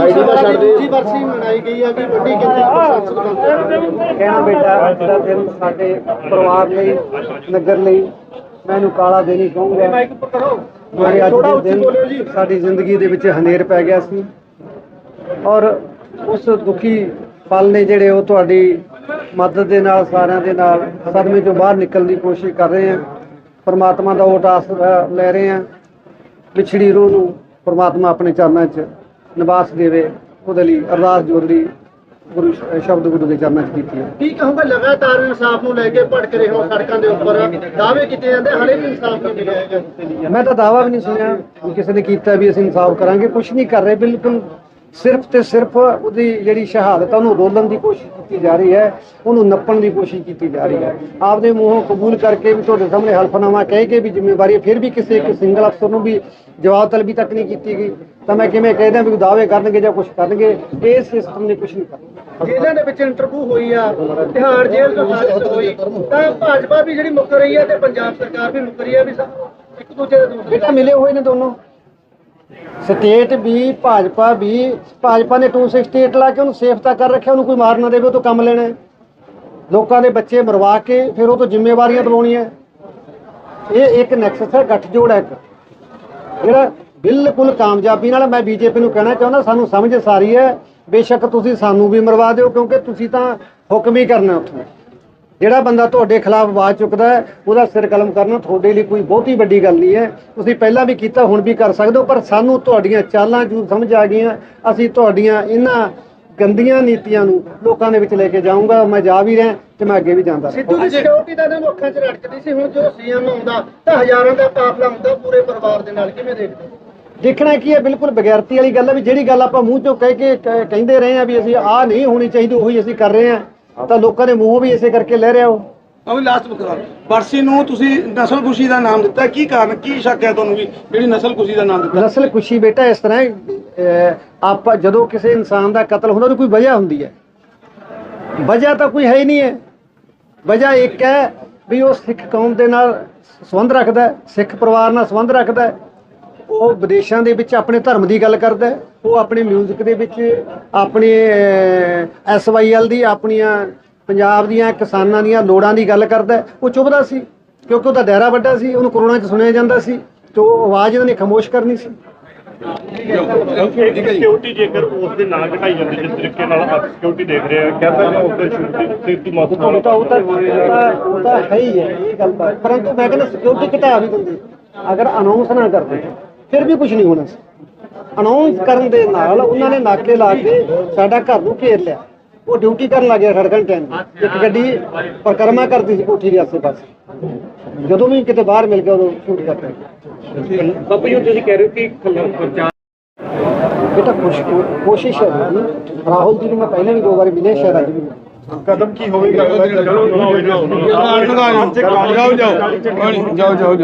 ID ਦਾ ਛੱਡ ਦੇ। ਦੂਜੀ ਵਰਸੀ ਮਨਾਈ ਗਈ ਆ ਕਿ ਵੱਡੀ ਗਿਣਤੀ ਕਹਿਣਾ ਬੇਟਾ ਅੱਜ ਦਾ ਦਿਨ ਸਾਡੇ ਪਰਿਵਾਰ ਲਈ ਨਗਰ ਲਈ ਮੈਨੂੰ ਕਾਲਾ ਦਿਨ ਹੀ ਕਹੂੰਗਾ। ਮਾਈਕ ਉੱਪਰ ਕਰੋ। ਮੇਰੇ ਅੱਜ ਦੇ ਦਿਨ ਜੀ। ਸਾਡੀ ਜ਼ਿੰਦਗੀ ਦੇ ਵਿੱਚ ਹਨੇਰ ਪੈ ਗਿਆ ਸੀ। ਔਰ ਉਸ ਦੁਖੀ ਪਲ ਨੇ ਜਿਹੜੇ ਉਹ ਤੁਹਾਡੀ ਮਦਦ ਦੇ ਨਾਲ ਸਾਰਿਆਂ ਦੇ ਨਾਲ ਸਦਮੇ ਚੋਂ ਬਾਹਰ ਨਿਕਲਣ ਦੀ ਕੋਸ਼ਿਸ਼ ਕਰ ਰਹੇ ਹਾਂ। ਪਰਮਾਤਮਾ ਦਾ ਓਟ ਆਸਰਾ ਲੈ ਰਹੇ ਹਾਂ। ਵਿਛੜੀ ਰੂਹ ਨੂੰ ਪਰਮਾਤਮਾ ਆਪਣੇ ਚਰਨਾਂ 'ਚ ਨਿਵਾਸ ਦੇਵੇ ਉਹਦੇ ਲਈ ਅਰਦਾਸ ਜੋੜ ਲਈ ਗੁਰੂ ਸ਼- ਸ਼ਬਦ ਗੁਰੂ ਦੇ ਚਰਨਾਂ 'ਚ ਕੀਤੀ ਹੈ। ਕੀ ਕਹੂੰਗਾ ਲਗਾਤਾਰ ਇਨਸਾਫ ਨੂੰ ਲੈ ਕੇ ਭਟਕ ਰਹੇ ਹੋ ਸੜਕਾਂ ਦੇ ਉੱਪਰ? ਦਾਅਵੇ ਕੀਤੇ ਜਾਂਦੇ ਹਲੇ ਵੀ ਇਨਸਾਫ ਨਹੀਂ ਮਿਲਿਆ ਹੈਗਾ। ਮੈਂ ਤਾਂ ਦਾਵਾ ਵੀ ਨਹੀਂ ਸੁਣਿਆ ਵੀ ਕਿਸੇ ਨੇ ਕੀਤਾ ਵੀ ਅਸੀਂ ਇਨਸਾਫ ਕਰਾਂਗੇ ਕੁਝ ਨਹੀਂ ਕਰ ਰਹੇ ਬਿਲਕੁਲ ਸਿਰਫ ਤੇ ਸਿਰਫ ਉਹਦੀ ਜਿਹੜੀ ਸ਼ਹਾਦਤ ਉਹਨੂੰ ਰੋਲਣ ਦੀ ਕੋਸ਼ਿਸ਼ ਕੀਤੀ ਜਾ ਰਹੀ ਹੈ ਉਹਨੂੰ ਨੱਪਣ ਦੀ ਕੋਸ਼ਿਸ਼ ਕੀਤੀ ਜਾ ਰਹੀ ਹੈ। ਆਪਦੇ ਮੂੰਹੋਂ ਕਬੂਲ ਕਰਕੇ ਵੀ ਤੁਹਾਡੇ ਸਾਹਮਣੇ ਹਲਫਨਾਮਾ ਕਹਿ ਕੇ ਵੀ ਜ਼ਿੰਮੇਵਾਰੀ ਹੈ, ਫਿਰ ਵੀ ਕਿਸੇ ਇੱਕ ਸਿੰਗਲ ਅਫਸਰ ਨੂੰ ਵੀ ਜਵਾਬ ਤਲਬੀ ਤੱਕ ਨਹੀਂ ਕੀਤੀ ਗਈ। ਤਾਂ ਮੈਂ ਕਿਵੇਂ ਕਹਿ ਦਿਆਂ ਵੀ ਦਾਅਵੇ ਕਰਨਗੇ ਜਾਂ ਕੁਝ ਕਰਨਗੇ ਇਹ ਸਿਸਟਮ ਨੇ ਕੁਝ ਨਹੀਂ ਕਰਨਾ। ਜੇਲ੍ਹਾਂ ਦੇ ਵਿੱਚ ਇੰਟਰਵਿਊ ਹੋਈ ਆ ਤਿਹਾੜ ਜੇਲ੍ਹ ਤੋਂ ਸਾਜ਼ਿਸ਼ ਹੋਈ ਤਾਂ ਭਾਜਪਾ ਵੀ ਜਿਹੜੀ ਮੁੱਕ ਰਹੀ ਹੈ ਤੇ ਪੰਜਾਬ ਸਰਕਾਰ ਵੀ ਮੁੱਕ ਰਹੀ ਹੈ ਵੀ ਸਭ ਇੱਕ ਦੂਜੇ ਦੇ ਬੇਟਾ ਮਿਲੇ ਹੋਏ ਨੇ ਦੋਨੋਂ। ਸਟੇਟ ਵੀ, ਭਾਜਪਾ ਵੀ, ਭਾਜਪਾ ਨੇ 268 ਲਾ ਕੇ ਉਹਨੂੰ ਸੇਫ ਤਾਂ ਕਰ ਰੱਖਿਆ, ਉਹਨੂੰ ਕੋਈ ਮਾਰ ਨਾ ਦੇਵੇ, ਉਹ ਤੋਂ ਕੰਮ ਲੈਣਾ ਲੋਕਾਂ ਦੇ ਬੱਚੇ ਮਰਵਾ ਕੇ ਫਿਰ ਉਹ ਤੋਂ ਜ਼ਿੰਮੇਵਾਰੀਆਂ ਦਿਵਾਉਣੀਆਂ ਇਹ ਇੱਕ ਨੈਕਸਸ ਹੈ, ਗੱਠਜੋੜ ਹੈ ਇੱਕ। ਜਿਹੜਾ ਬਿਲਕੁਲ ਕਾਮਯਾਬੀ ਨਾਲ ਮੈਂ ਬੀਜੇਪੀ ਨੂੰ ਕਹਿਣਾ ਚਾਹੁੰਦਾ, ਸਾਨੂੰ ਸਮਝ ਸਾਰੀ ਹੈ। ਬੇਸ਼ੱਕ ਤੁਸੀਂ ਸਾਨੂੰ ਵੀ ਮਰਵਾ ਦਿਓ, ਕਿਉਂਕਿ ਤੁਸੀਂ ਤਾਂ ਹੁਕਮ ਹੀ ਕਰਨਾ ਉੱਥੇ। ਜਿਹੜਾ ਬੰਦਾ ਤੁਹਾਡੇ ਖਿਲਾਫ ਆਵਾਜ਼ ਚੁੱਕਦਾ ਹੈ ਉਹਦਾ ਸਿਰ ਕਲਮ ਕਰਨਾ ਤੁਹਾਡੇ ਲਈ ਕੋਈ ਬਹੁਤੀ ਵੱਡੀ ਗੱਲ ਨਹੀਂ ਹੈ। ਤੁਸੀਂ ਪਹਿਲਾਂ ਵੀ ਕੀਤਾ ਹੁਣ ਵੀ ਕਰ ਸਕਦੇ ਹੋ ਪਰ ਸਾਨੂੰ ਤੁਹਾਡੀਆਂ ਚਾਲਾਂ ਜੂ ਸਮਝ ਆ ਗਈਆਂ। ਅਸੀਂ ਤੁਹਾਡੀਆਂ ਇਹਨਾਂ ਗੰਦੀਆਂ ਨੀਤੀਆਂ ਨੂੰ ਲੋਕਾਂ ਦੇ ਵਿੱਚ ਲੈ ਕੇ ਜਾਊਂਗਾ। ਮੈਂ ਜਾ ਵੀ ਰਿਹਾ ਤੇ ਮੈਂ ਅੱਗੇ ਵੀ ਜਾਂਦਾ ਸਿੱਧੂ ਦੀ ਸਿਕਿਉਰਿਟੀ ਤਾਂ ਇਹਨਾਂ ਨੂੰ ਅੱਖਾਂ 'ਚ ਰੜਕਦੀ ਸੀ ਹੁਣ ਜਦੋਂ ਸੀਐਮ ਆਉਂਦਾ ਤਾਂ ਹਜ਼ਾਰਾਂ ਦਾ ਕਾਫਲਾ ਹੁੰਦਾ ਪੂਰੇ ਪਰਿਵਾਰ ਦੇ ਨਾਲ। ਕਿਵੇਂ ਦੇਖਦੇ ਹੋ? ਦੇਖਣਾ ਕੀ ਹੈ ਬਿਲਕੁਲ ਬਗੈਰਤੀ ਵਾਲੀ ਗੱਲ ਹੈ ਵੀ ਜਿਹੜੀ ਗੱਲ ਆਪਾਂ ਮੂੰਹ ਚੋਂ ਕਹਿ ਕੇ ਕ- ਕਹਿੰਦੇ ਰਹੇ ਆ ਵੀ ਅਸੀਂ ਆਹ ਨਹੀਂ ਹੋਣੀ ਚਾਹੀਦੀ ਉਹੀ ਅਸੀਂ ਕਰ ਰਹੇ ਆ ਤਾਂ ਲੋਕਾਂ ਦੇ ਮੂੰਹੋਂ ਵੀ ਇਸੇ ਕਰਕੇ ਲੈ ਰਿਹਾ ਉਹ ਅਭੀ ਲਾਸਟ ਬਕਰਾਰ ਵਰਸੀ ਨੂੰ ਤੁਸੀਂ ਨਸਲ ਖੁਸ਼ੀ ਦਾ ਨਾਮ ਦਿੱਤਾ। ਕੀ ਕਾਰਨ ਕੀ ਸ਼ੱਕ ਹੈ ਤੁਹਾਨੂੰ ਵੀ ਜਿਹੜੀ ਨਸਲ ਖੁਸ਼ੀ ਦਾ ਨਾਮ ਦਿੱਤਾ? ਦਰਅਸਲ ਖੁਸ਼ੀ ਬੇਟਾ ਇਸ ਤਰ੍ਹਾਂ ਆਪਾਂ ਜਦੋਂ ਕਿਸੇ ਇਨਸਾਨ ਦਾ ਕਤਲ ਹੁੰਦਾ ਉਹਦੀ ਕੋਈ ਵਜ੍ਹਾ ਹੁੰਦੀ ਹੈ। ਵਜ੍ਹਾ ਤਾਂ ਕੋਈ ਹੈ ਹੀ ਨਹੀਂ ਹੈ। ਵਜ੍ਹਾ ਇੱਕ ਹੈ ਵੀ ਉਹ ਸਿੱਖ ਕੌਮ ਦੇ ਨਾਲ ਸੰਬੰਧ ਰੱਖਦਾ ਸਿੱਖ ਪਰਿਵਾਰ ਨਾਲ ਸੰਬੰਧ ਰੱਖਦਾ। ਉਹ ਵਿਦੇਸ਼ਾਂ ਦੇ ਵਿੱਚ ਆਪਣੇ ਧਰਮ ਦੀ ਗੱਲ ਕਰਦਾ। ਉਹ ਆਪਣੇ 뮤직 ਦੇ ਵਿੱਚ ਆਪਣੇ ਐਸਵਾਈਐਲ ਦੀ ਆਪਣੀਆਂ ਪੰਜਾਬ ਦੀਆਂ ਕਿਸਾਨਾਂ ਦੀਆਂ ਲੋੜਾਂ ਦੀ ਗੱਲ ਕਰਦਾ। ਉਹ ਚੁੱਭਦਾ ਸੀ ਕਿਉਂਕਿ ਉਹਦਾ ਦਾਇਰਾ ਵੱਡਾ ਸੀ ਉਹਨੂੰ ਕਰੋਨਾ 'ਚ ਸੁਣਿਆ ਜਾਂਦਾ ਸੀ ਤੇ ਉਹ ਆਵਾਜ਼ ਇਹਨਾਂ ਨੇ ਖਾਮੋਸ਼ ਕਰਨੀ ਸੀ ਸਿਕਿਉਰਿਟੀ ਜੇਕਰ ਉਸ ਦੇ ਨਾਲ ਘਟਾਈ ਜਾਂਦੀ ਜਿਸ ਤਰੀਕੇ ਨਾਲ ਸਿਕਿਉਰਿਟੀ ਦੇਖ ਰਹੇ ਆ ਕਹਿੰਦਾ ਮੈਂ ਉਸ ਦੇ ਸੇਫਟੀ ਉਹ ਤਾਂ ਉਹ ਤਾਂ ਉਹ ਤਾਂ ਉਹ ਤਾਂ ਹੈ ਹੀ ਹੈ ਇਹ ਗੱਲ ਤਾਂ ਪਰੰਤੂ ਮੈਂ ਕਹਿੰਦਾ ਸਿਕਿਉਰਿਟੀ ਘਟਾ ਵੀ ਦਿੰਦੇ ਅਗਰ ਅਨਾਉਂਸ ਨਾ ਕਰਦੇ ਫਿਰ ਵੀ ਕੁਝ ਨਹੀਂ ਹੋਣਾ ਸੀ ਅਨਾਉਂਸ ਕਰਨ ਦੇ ਨਾਲ ਉਹਨਾਂ ਨੇ ਨਾਕੇ ਲਾ ਕੇ ਸਾਡਾ ਘਰ ਨੂੰ ਘੇਰ ਲਿਆ ਉਹ ਡਿਊਟੀ ਕਰਨ ਲੱਗ ਗਿਆ ਸੜਕਾਂ ਟਾਈਮ ਇੱਕ ਗੱਡੀ ਪਰਕਰਮਾ ਕਰਦੀ ਸੀ ਕੋਠੀ ਦੇ ਆਸੇ ਪਾਸੇ ਜਦੋਂ ਵੀ ਕਿਤੇ ਬਾਹਰ ਮਿਲ ਗਿਆ ਉਦੋਂ ਸ਼ੂਟ ਕਰਦੇ ਬਾਬੂ ਜੀ ਤੁਸੀਂ ਕਹਿ ਰਹੇ ਹੋ ਕਿ ਬੇਟਾ ਕੋਸ਼ਿਸ਼ ਕੋਸ਼ਿਸ਼ ਹੈ। ਰਾਹੁਲ ਜੀ ਨੂੰ ਮੈਂ ਪਹਿਲਾਂ ਵੀ ਦੋ ਵਾਰੀ ਮਿਲਿਆ ਸ਼ਾਇਦ ਅੱਜ ਵੀ ਮਿਲਾਂ। ਕਦਮ ਕੀ ਹੋਵੇਗਾ ਚਲੋ ਜਾਓ ਜਾਓ ਜਾਓ ਜਾਓ